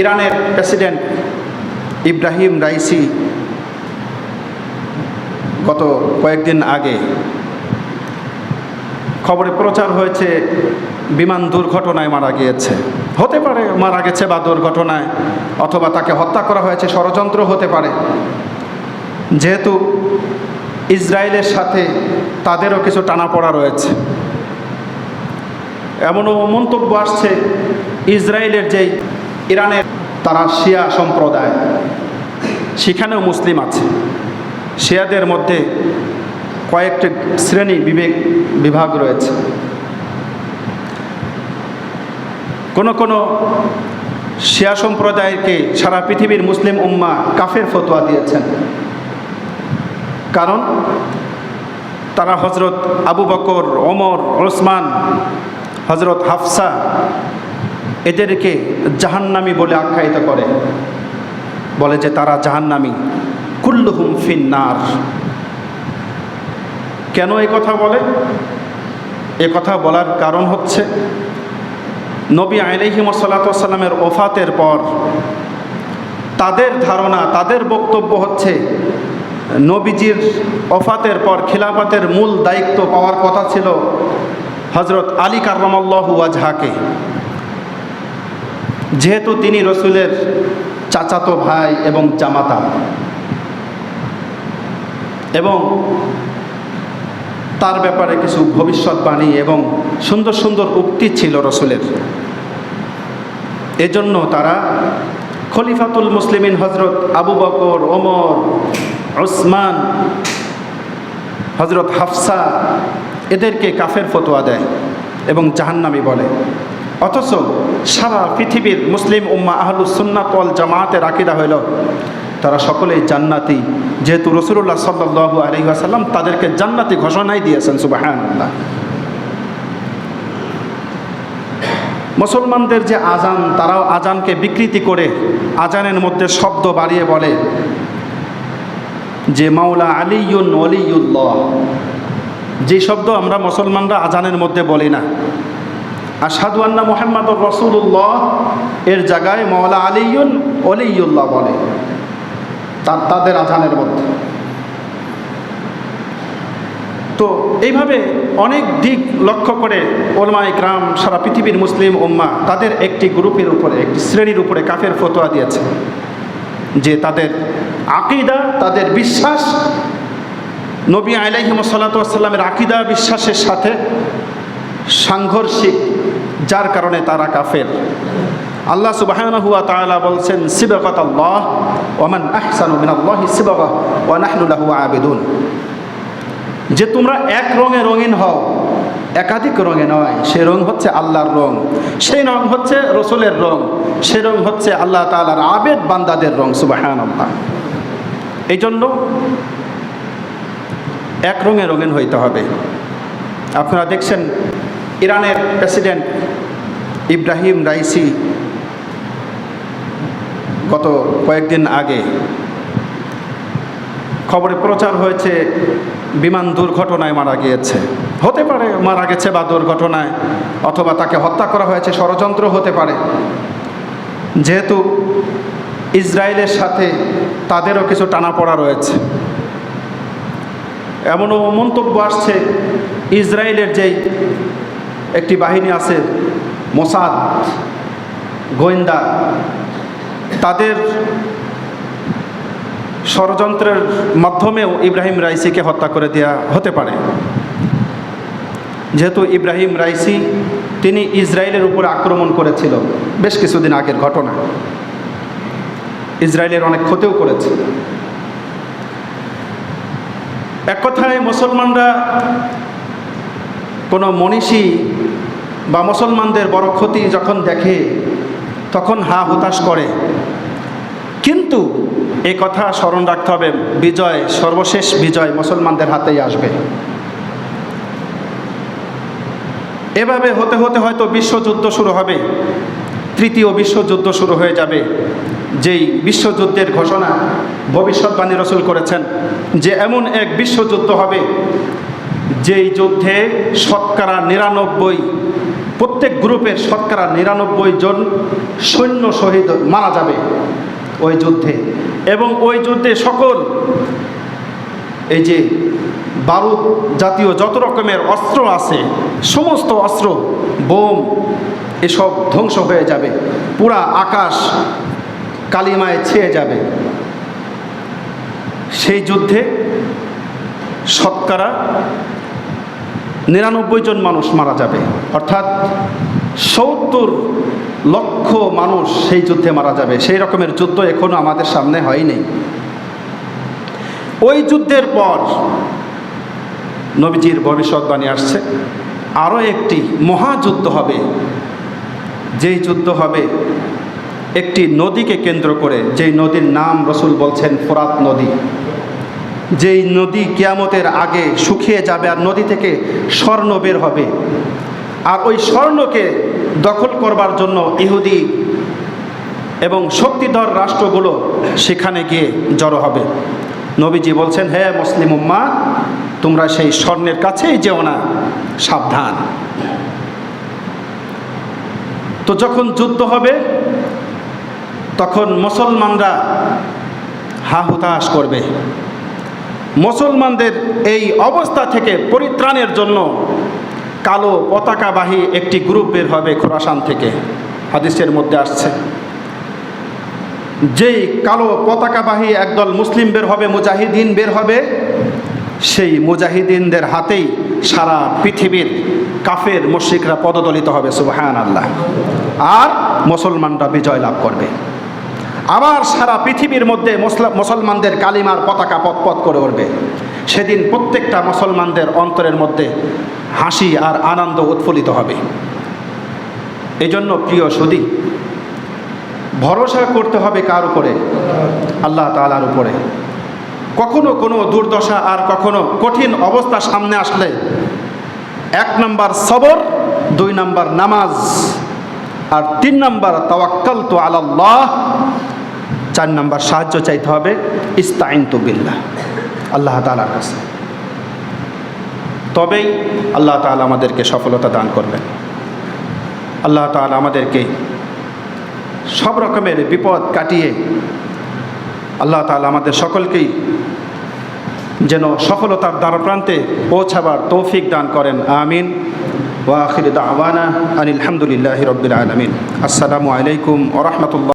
ইরানের president Ebrahim Raisi গত কয়েকদিন আগে খবরে প্রচার হয়েছে, বিমান দুর্ঘটনায় মারা গিয়েছে। হতে পারে মারা গেছে বা দুর্ঘটনায়, অথবা তাকে হত্যা করা হয়েছে, ষড়যন্ত্র হতে পারে। যেহেতু ইসরায়েলের সাথে তাদেরও কিছু টানাপড়া রয়েছে। এমনও মন্তব্য আসছে, ইসরায়েলের যেই ইরানের তারা শিয়া সম্প্রদায়। সেখানেও মুসলিম আছে। শিয়াদের মধ্যে কয়েকটি শ্রেণি বিবেক বিভাগ রয়েছে। কোনো কোনো শিয়া সম্প্রদায়কে সারা পৃথিবীর মুসলিম উম্মা কাফের ফতোয়া দিয়েছেন। কারণ তারা হজরত আবু বকর, ওমর, ওসমান হজরত হাফসা এদেরকে জাহান্নামি বলে আখ্যায়িত করে। বলে যে তারা জাহান্নামি। কুল্লুহুম ফিন্নার। কেন এই কথা বলে? এ কথা বলার কারণ হচ্ছে, নবী আলহিমসাল্লামের ওফাতের পর তাদের ধারণা, তাদের বক্তব্য হচ্ছে, নবীজির ওফাতের পর খিলাফতের মূল দায়িত্ব পাওয়ার কথা ছিল হজরত আলী কার্লামল্লাহু আজহাকে যেহেতু তিনি রসুলের চাচাতো ভাই এবং জামাতা। এবং তার ব্যাপারে কিছু ভবিষ্যৎবাণী এবং সুন্দর সুন্দর উক্তি ছিল রসুলের। এজন্য তারা খলিফাতুল মুসলিমিন হজরত আবু বকর, ওমর ওসমান হজরত হাফসা এদেরকে কাফের ফতোয়া দেয় এবং জাহান্নামি বলে। অথচ সারা পৃথিবীর মুসলিম উম্মা আহলুস সুন্নাত ওয়াল জামায়াতের আকিদা হইল, তারা সকলেই জান্নাতি। যেহেতু রসুল্লাহ সাল্লাহু আলহি আসাল্লাম তাদেরকে জান্নাতি ঘোষণাই দিয়েছেন সুবাহান মুসলমানদের যে আজান তারাও আজানকে বিকৃতি করে আজানের মধ্যে শব্দ বাড়িয়ে বলে যে, মাওলা আলিউন অলিউল্লাহ যে শব্দ আমরা মুসলমানরা আজানের মধ্যে বলি না। আর আন্না মোহাম্মদ রসুল্লাহ এর জায়গায় মওলা আলিউন অলিউল্লাহ বলে। তার, তাদের আজানের মধ্যে। তো এইভাবে অনেক দিক লক্ষ্য করে ওলমা ইকরাম সারা পৃথিবীর মুসলিম উম্মা তাদের একটি গ্রুপের উপরে, একটি শ্রেণির উপরে কাফের ফতোয়া দিয়েছে। যে তাদের আকিদা, তাদের বিশ্বাস, নবী আলাইহিম সাল্লাতামের আকিদা, বিশ্বাসের সাথে সাংঘর্ষিক যার কারণে তারা কাফের। আল্লাহ সুবাহ হুয়া বলছেন আবিদুন। যে তোমরা এক রঙে রঙিন হও, একাধিক রঙে নয়, সে রং হচ্ছে আল্লাহর রং, সেই রং হচ্ছে রসুলের রং, সে রং হচ্ছে আল্লাহ তাআলার আবেদ বান্দাদের রং সুবাহান এই জন্য এক রঙে রঙিন হইতে হবে। আপনারা দেখছেন, ইরানের প্রেসিডেন্ট ইব্রাহিম রাইসি গত কয়েকদিন আগে খবরে প্রচার হয়েছে, বিমান দুর্ঘটনায় মারা গিয়েছে। হতে পারে মারা গেছে বা দুর্ঘটনায়, অথবা তাকে হত্যা করা হয়েছে, ষড়যন্ত্র হতে পারে। যেহেতু ইসরায়েলের সাথে তাদেরও কিছু টানাপড়া রয়েছে। এমনও মন্তব্য আসছে, ইসরায়েলের যেই একটি বাহিনী আছে মোসাদ, গোয়েন্দা, তাদের ষড়যন্ত্রের মাধ্যমেও ইব্রাহিম রাইসিকে হত্যা করে দেওয়া হতে পারে। যেহেতু ইব্রাহিম রাইসি, তিনি ইসরায়েলের উপর আক্রমণ করেছিল বেশ কিছুদিন আগের ঘটনা। ইসরায়েলের অনেক ক্ষতিও করেছে। এক কথায় মুসলমানরা কোনো মনীষী বা মুসলমানদের বড় ক্ষতি যখন দেখে, তখন হা হতাশ করে। কিন্তু এ কথা স্মরণ রাখতে হবে, বিজয়, সর্বশেষ বিজয় মুসলমানদের হাতেই আসবে। এভাবে হতে হতে হয়তো বিশ্বযুদ্ধ শুরু হবে, তৃতীয় বিশ্বযুদ্ধ শুরু হয়ে যাবে, যেই বিশ্বযুদ্ধের ঘোষণা ভবিষ্যৎবাণী রসুল করেছেন যে এমন এক বিশ্বযুদ্ধ হবে, যেই যুদ্ধে শতকরা নিরানব্বই প্রত্যেক গ্রুপের শতকরা নিরানব্বই জন সৈন্য শহীদ মারা যাবে ওই যুদ্ধে। এবং ওই যুদ্ধে সকল এই যে বারুদ জাতীয় যত রকমের অস্ত্র আছে, সমস্ত অস্ত্র, বোম, এসব ধ্বংস হয়ে যাবে। পুরা আকাশ কালিমায় ছেয়ে যাবে। সেই যুদ্ধে শতকরা নিরানব্বই জন মানুষ মারা যাবে। অর্থাৎ সত্তর লক্ষ মানুষ সেই যুদ্ধে মারা যাবে। সেই রকমের যুদ্ধ এখনও আমাদের সামনে হয়নি। ওই যুদ্ধের পর নবীজির ভবিষ্যৎবাণী আসছে। আরও একটি মহাযুদ্ধ হবে। যেই যুদ্ধ হবে, একটি নদীকে কেন্দ্র করে, যেই নদীর নাম রসুল বলছেন ফোরাত নদী। যেই নদী কিয়ামতের আগে শুকিয়ে যাবে আর নদী থেকে স্বর্ণ বের হবে। আর ওই স্বর্ণকে দখল করবার জন্য ইহুদি এবং শক্তিধর রাষ্ট্রগুলো সেখানে গিয়ে জড়ো হবে। নবীজি বলছেন, হে মুসলিম উম্মা, তোমরা সেই স্বর্ণের কাছেই যেও না, সাবধান। তো যখন যুদ্ধ হবে, তখন মুসলমানরা হা হুতাশ করবে। মুসলমানদের এই অবস্থা থেকে পরিত্রাণের জন্য কালো পতাকাবাহী একটি গ্রুপ বের হবে খোরাসান থেকে। হাদিসের মধ্যে আসছে। যেই কালো পতাকাবাহী একদল মুসলিম বের হবে, মুজাহিদিন বের হবে, সেই মুজাহিদিনদের হাতেই সারা পৃথিবীর কাফের মুশ্রিকরা পদদলিত হবে সুবাহান আল্লাহ আর মুসলমানরা বিজয় লাভ করবে। আবার সারা পৃথিবীর মধ্যে মুসলমানদের কালিমার পতাকা পথ করে উঠবে। সেদিন প্রত্যেকটা মুসলমানদের অন্তরের মধ্যে হাসি আর আনন্দ উৎফুল্লিত হবে। এজন্য প্রিয় সুদী ভরসা করতে হবে কার উপরে? আল্লাহ তালার উপরে। কখনো কোনো দুর্দশা আর কখনো কঠিন অবস্থা সামনে আসলে এক নম্বর সবর, দুই নম্বর নামাজ, আর তিন নম্বর তাওয়াক্কাল তো আল্লাহ চার নাম্বার সাহায্য চাইতে হবে ইস্তাইন বিল্লাহ। আল্লাহ তালার কাছে। তবেই আল্লাহ তাআলা আমাদেরকে সফলতা দান করবেন। আল্লাহ তাআলা আমাদেরকে সব রকমের বিপদ কাটিয়ে আল্লাহ তাআলা আমাদের সকলকেই যেন সফলতার দ্বারপ্রান্তে পৌঁছাবার তৌফিক দান করেন। আমিন। ওয়া আখির দাওয়ানা আনিল হামদুলিল্লাহি রব্বিল আলামিন। আসসালামু আলাইকুম ওয়া রাহমাতুল্লাহ।